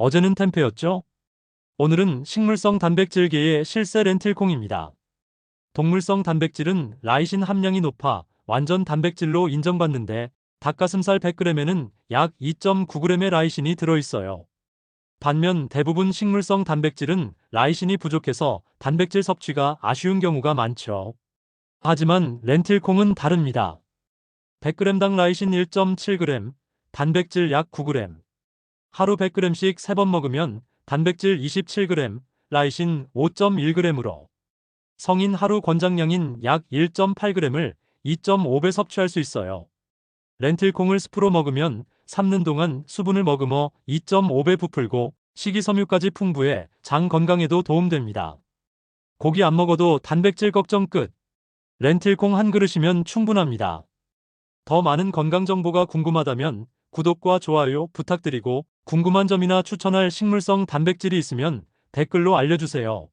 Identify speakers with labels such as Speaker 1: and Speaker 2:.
Speaker 1: 어제는 템페였죠? 오늘은 식물성 단백질계의 실세 렌틸콩입니다. 동물성 단백질은 라이신 함량이 높아 완전 단백질로 인정받는데 닭가슴살 100g에는 약 2.9g의 라이신이 들어있어요. 반면 대부분 식물성 단백질은 라이신이 부족해서 단백질 섭취가 아쉬운 경우가 많죠. 하지만 렌틸콩은 다릅니다. 100g당 라이신 1.7g, 단백질 약 9g. 하루 100g씩 3번 먹으면 단백질 27g, 라이신 5.1g으로 성인 하루 권장량인 약 1.8g을 2.5배 섭취할 수 있어요. 렌틸콩을 스프로 먹으면 삶는 동안 수분을 머금어 2.5배 부풀고 식이섬유까지 풍부해 장 건강에도 도움됩니다. 고기 안 먹어도 단백질 걱정 끝. 렌틸콩 한 그릇이면 충분합니다. 더 많은 건강 정보가 궁금하다면 구독과 좋아요 부탁드리고 궁금한 점이나 추천할 식물성 단백질이 있으면 댓글로 알려주세요.